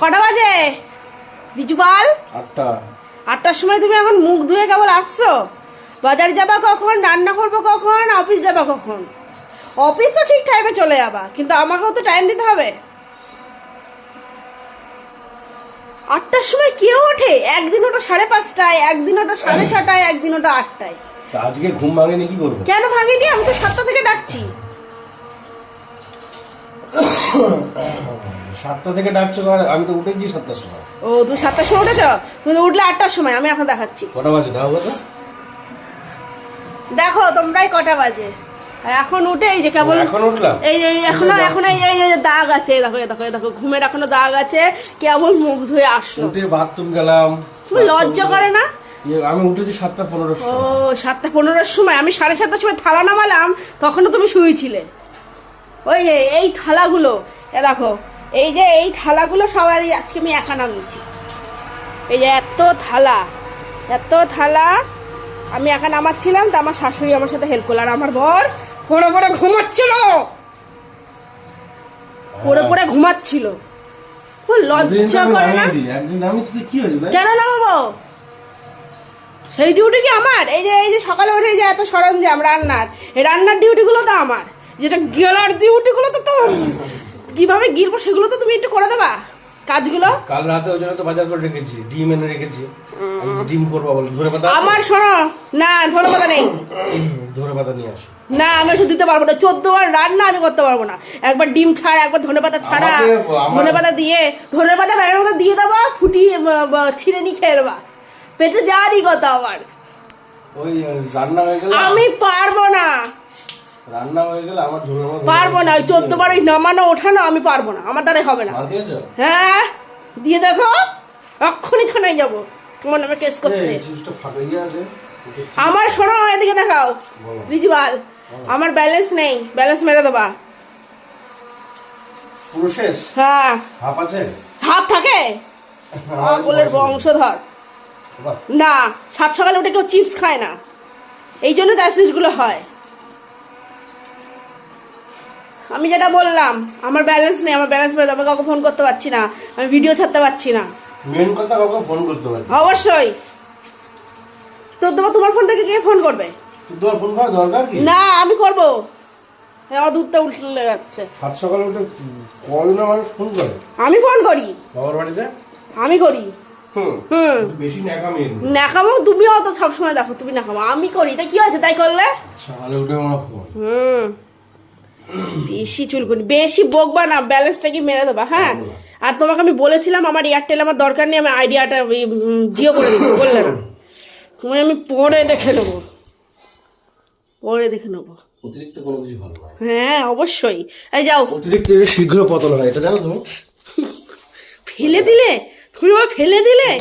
কটা বাজে? বিজু বল। আটটা। আটটার সময় তুমি এখন মুখ ধুয়ে কেবল আসছো? বাজার যাবা কখন? রান্না করব কখন? অফিস যাবা কখন? অফিস তো ঠিক টাইমে চলে যাবা কিন্তু আমাকেও তো টাইম দিতে হবে। আটটার সময় কেউ ওঠে? একদিন ওটা সাড়ে পাঁচটায় একদিন ওটা সাড়ে ছটায় একদিন ওটা আটটায়। আজকে ঘুম ভাঙেনি কি করব? কেন ভাঙিনি? আমি তো সাতটা থেকে সাতটা থেকে ডাকছো আর আমি তো উঠেছি সাতটার সময়। ও তুমি সাতটার সময় উঠেছ? তুমি উঠলে আটটার সময় আমি এখন দেখাচ্ছি। কটা বাজে? দাও কথা দেখো তোমরাই কটা বাজে। এখন উঠে এই যে কেবল এখন উঠলাম। এই এই এখনও এখন এই এই দাগ আছে দেখো দেখো দেখো ঘুমের এখনও দাগ আছে কেবল মুখ ধুয়ে আসলো। উঠে বাথরুম গেলাম। তুমি লজ্জা করে না? ইয়ে, আমি উঠেছি সাতটা পনেরো ও সাতটা পনেরোর সময় আমি সাড়ে সাতটার সময় থালা নামালাম তখনও তুমি শুয়েছিলে। ওই এই থালাগুলো এ দেখো এই যে এই থালাগুলো সবাই আজকে আমি একা নামিয়েছি। এই যে এত থালা এত থালা। আমি একা নামাচ্ছিলাম তো আমার শাশুড়ি আমার সাথে হেল্প করল। আর আমার বর পড়ে পড়ে ঘুমাচ্ছিল। পড়ে পড়ে ঘুমাচ্ছিল। লজ্জা করে না? কেন নামাবো? সেই ডিউটি কি আমার? এই যে এই যে সকালে উঠে যে এত সরঞ্জাম রান্নার। এই রান্নার ডিউটিগুলো তো আমার। যেটা গেলার ডিউটিগুলো তো তো কীভাবে গিলবো সেগুলো তো তুমি একটু করে দেবা? কাজগুলো? কাল রাতে ওই জন্য তো বাজার করে রেখেছি ডিম এনে রেখেছি। ডিম করব বলে। ধরে পাতা আমার শোনো না ধন্যবাদ নেই। ধরে পাতা নিয়ে আসি। না আমি ওষুধ দিতে পারব না। চোদ্দ বার রান্না আমি করতে পারব না। একবার ডিম ছাড়া একবার ধনে পাতা ছাড়া। ধনে পাতা দিয়ে ধনে পাতা ব্যাগের মধ্যে দিয়ে দেবো ফুটিয়ে ছিঁড়ে নিয়ে খেয়ে নেবা। পেটে যাওয়ারই কথা আমার ওই রান্না হয়ে গেলে আমি পারব না। রান্না হয়ে গেলে আমার ঝোলের পারব না ওই চোদ্দ বার ওই নামানো ওঠানো আমি পারব না আমার দ্বারাই হবে না। হ্যাঁ দিয়ে দেখো এক্ষুনি থানায় যাব তোমার নামে কেস করতে। আমার শোনো এদিকে দেখাও বলো। রিজওয়াল আমার ব্যালেন্স নেই ব্যালেন্স মেরে দেবা। পুরো শেষ? হ্যাঁ। হাফ আছে? হাফ থাকে? পাগলের বংশধর। না সাত সকালে উঠে কেউ চিপস খায় না এই জন্য তো অ্যাসিডগুলো হয়। আমি যেটা বললাম আমার ব্যালেন্স নেই আমার ব্যালেন্স দাও, আমি কাউকে ফোন করতে পারছি না আমি ভিডিও ছাড়তে পারছি না। মেন কথা কাউকে ফোন করতে অবশ্যই। তোর তোমার তোমার ফোন থেকে কে ফোন করবে? তোমার ফোন দরকার কি? না আমি করব। আমার দুধটা উঠলে যাচ্ছে। সাত সকালে উঠে মানুষ ফোন করে? আমি ফোন করি। বাবার বাড়িতে? আমি করি। বেশি ন্যাকামি তুমিও সবসময় দেখো তুমি আমি করি তাই কি হয়েছে? তাই করলে? সকালে উঠে আমার ফোন হুম। বেশি চুলকুনি বেশি বকবা না ব্যালেন্সটা কি মেরে দেবা হ্যাঁ? আর তোমাকে আমি বলেছিলাম আমার এয়ারটেল আমার দরকার নেই আমি আইডিয়াটা জিও করে দিচ্ছি বললে না। তুমি আমি পরে দেখে নেব। পরে দেখে নেব। অতিরিক্ত কোনো কিছু ভালো হ্যাঁ অবশ্যই। এই যাও। অতিরিক্ত শীঘ্র পতন হয় এটা জানো তুমি? ফেলে দিলে? তুমি আবার ফেলে দিলে?